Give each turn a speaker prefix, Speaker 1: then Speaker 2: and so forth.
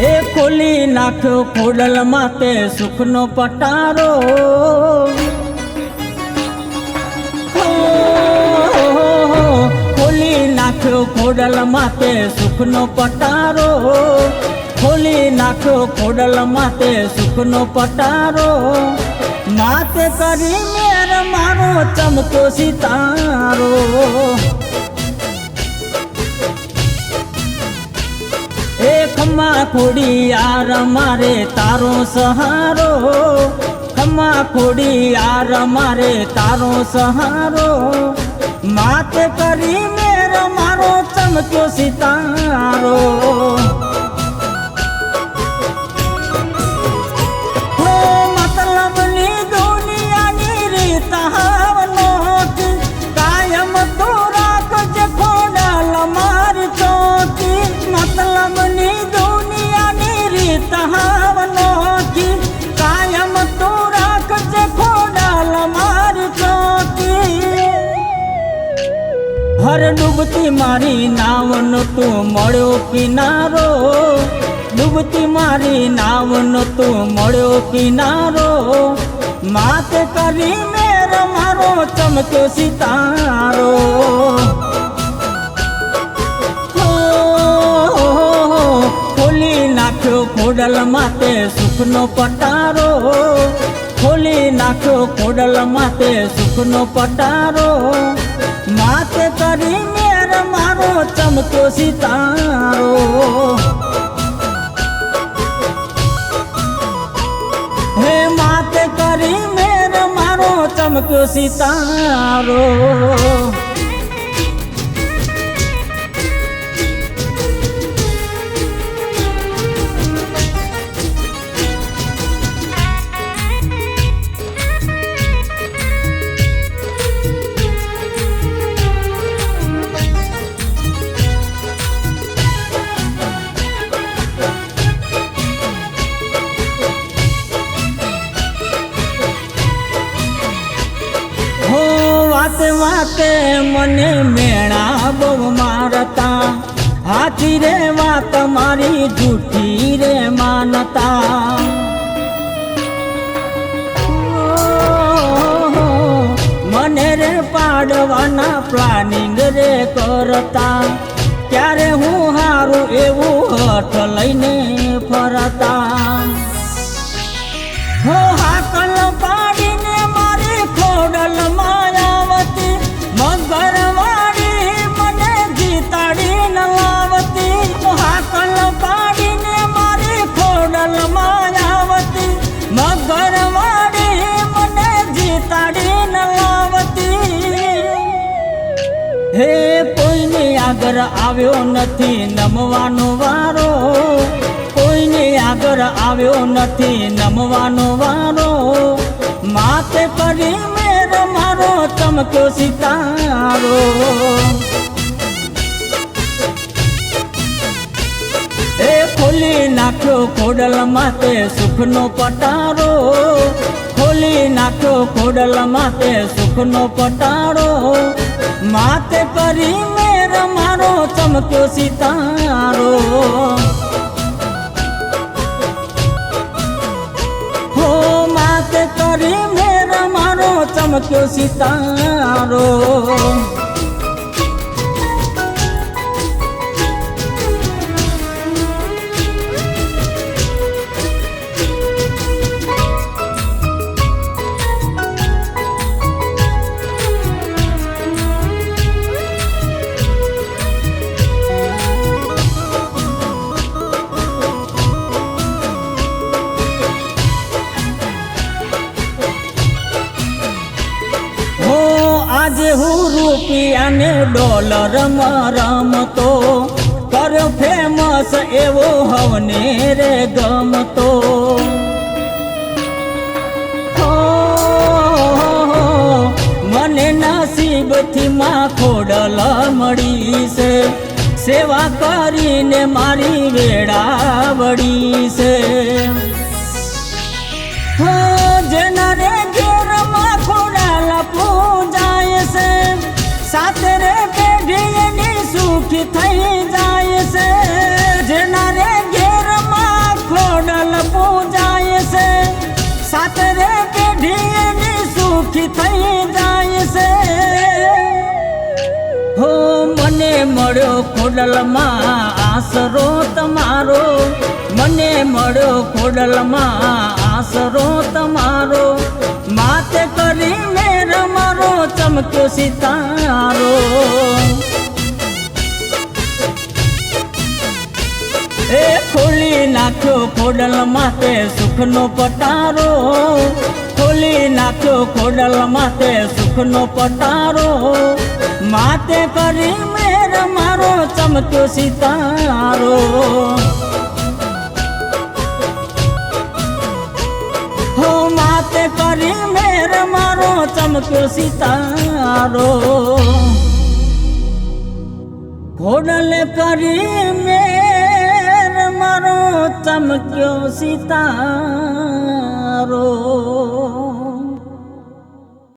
Speaker 1: નાખ્યો ખોડલ માતે સુખનો પટારો. ખોલી નાખ્યો ખોડલ માતે સુખનો પટારો. ખોલી નાખ્યો ખોડલ માતે સુખનો પટારો. માતે કરી મેર મારો ચમકો સિતારો. એ ખમ્મા ખોડી યાર મારે તારો સહારો. ખમા ખોડી યાર મારે તારો સહારો. માત કરી મેર મારો ચમક્યો સિતારો. હર ડૂબતી મારી નાવનો તું મળ્યો કિનારો. ડૂબતી મારી નાવનો તું મળ્યો કિનારો. માતે કરી મેર મારો ચમક્યો સિતારો. ખોલી નાખ્યો ખોડલ માતે સુખનો પટારો. ખોલી નાખ્યો ખોડલ માતે સુખનો પટારો. માતે કરી મેર મારો ચમકો સિતારો. હે માથે કરી મેર મારો ચમકો સિતારો. વાતે મને મેણા બહુ મારતા. હાથી રે વાત મારી જૂઠી રે માનતા. મને રે પાડવાના પ્લાનિંગ રે કરતા. ત્યારે હું હારું એવું હઠ લઈને ફરતા. હો હાકલ આગળ આવ્યો નથી, નમવાનો વારો. કોઈને આગળ આવ્યો નથી, નમવાનો વારો. માથે કરી મેર મારો, ચમક્યો સિતારો. એ ખોલી નાખ્યો ખોડલ માથે સુખનો પટારો. ખોલી નાખ્યો ખોડલ માથે સુખનો પટારો. માથે કરી મેર મારો ચમક્યો સિતારો. હો માત કરી મેર મારો ચમક્યો સિતારો. હું રૂપિયાને ડોલરમાં રમતો કર્યો ફેમસ એવો હવને રે ગમતો. મને નસીબથી માં ખોડલ મળી છે. સેવા કરીને મારી વેળા વળી છે જેના રે દુખી થઈ જાય છે. હો, મને મળ્યો ખોડલમાં આસરો તમારો. મને મળ્યો ખોડલમાં આસરો તમારો. માતે કરી મેર મારો ચમક્યો સિતારો. એ ખોલી નાખ્યો ખોડલ માતે સુખનો પટારો. ખોલી નાખ્યો ખોડલ માતે સુખનો પટારો. માતે કરી મેર મારો ચમક્યો સિતારો. હો માતે કરી મેર મારો ચમક્યો સિતારો. ખોડલ કરી મારો ચમક્યો સિતારો